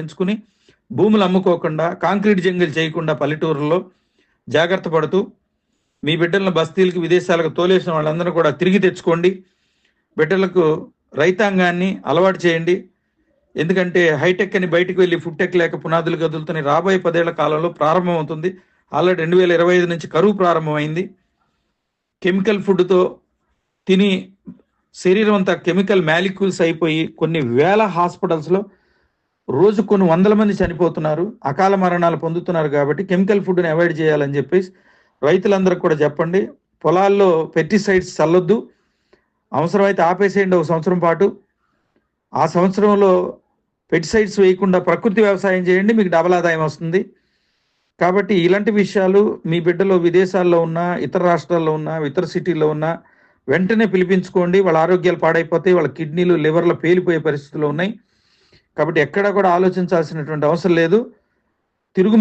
పెంచుకుని భూములు అమ్ముకోకుండా కాంక్రీట్ జంగిల్ చేయకుండా పల్లెటూరులో జాగ్రత్త పడుతూ మీ బిడ్డలను బస్తీలకు విదేశాలకు తోలేసిన వాళ్ళందరూ కూడా తిరిగి తెచ్చుకోండి. బిడ్డలకు రైతాంగాన్ని అలవాటు చేయండి. ఎందుకంటే హైటెక్ అని బయటకు వెళ్ళి ఫుడ్ టెక్ లేక పునాదులు కదులుతున్న రాబోయే పదేళ్ళ కాలంలో ప్రారంభమవుతుంది. ఆల్రెడీ రెండు వేల ఇరవై ఐదు నుంచి కరువు ప్రారంభమైంది. కెమికల్ ఫుడ్తో తిని శరీరం అంతా కెమికల్ మ్యాలిక్యూల్స్ అయిపోయి కొన్ని వేల హాస్పిటల్స్లో రోజు కొన్ని వందల మంది చనిపోతున్నారు అకాల మరణాలు పొందుతున్నారు కాబట్టి కెమికల్ ఫుడ్ని అవాయిడ్ చేయాలని చెప్పేసి రైతులందరికీ కూడా చెప్పండి. పొలాల్లో పెస్టిసైడ్స్ చల్లొద్దు. అవసరమైతే ఆపేసేయండి ఒక సంవత్సరం పాటు. ఆ సంవత్సరంలో పెస్టిసైడ్స్ వేయకుండా ప్రకృతి వ్యవసాయం చేయండి మీకు డబల్ ఆదాయం వస్తుంది. కాబట్టి ఇలాంటి విషయాలు మీ బిడ్డలు విదేశాల్లో ఉన్న ఇతర రాష్ట్రాల్లో ఉన్న ఇతర సిటీల్లో ఉన్న వెంటనే పిలిపించుకోండి. వాళ్ళ ఆరోగ్యాలు పాడైపోతాయి వాళ్ళ కిడ్నీలు లివర్లు పేలిపోయే పరిస్థితులు ఉన్నాయి. కాబట్టి ఎక్కడా కూడా ఆలోచించాల్సినటువంటి అవసరం లేదు. తిరుగు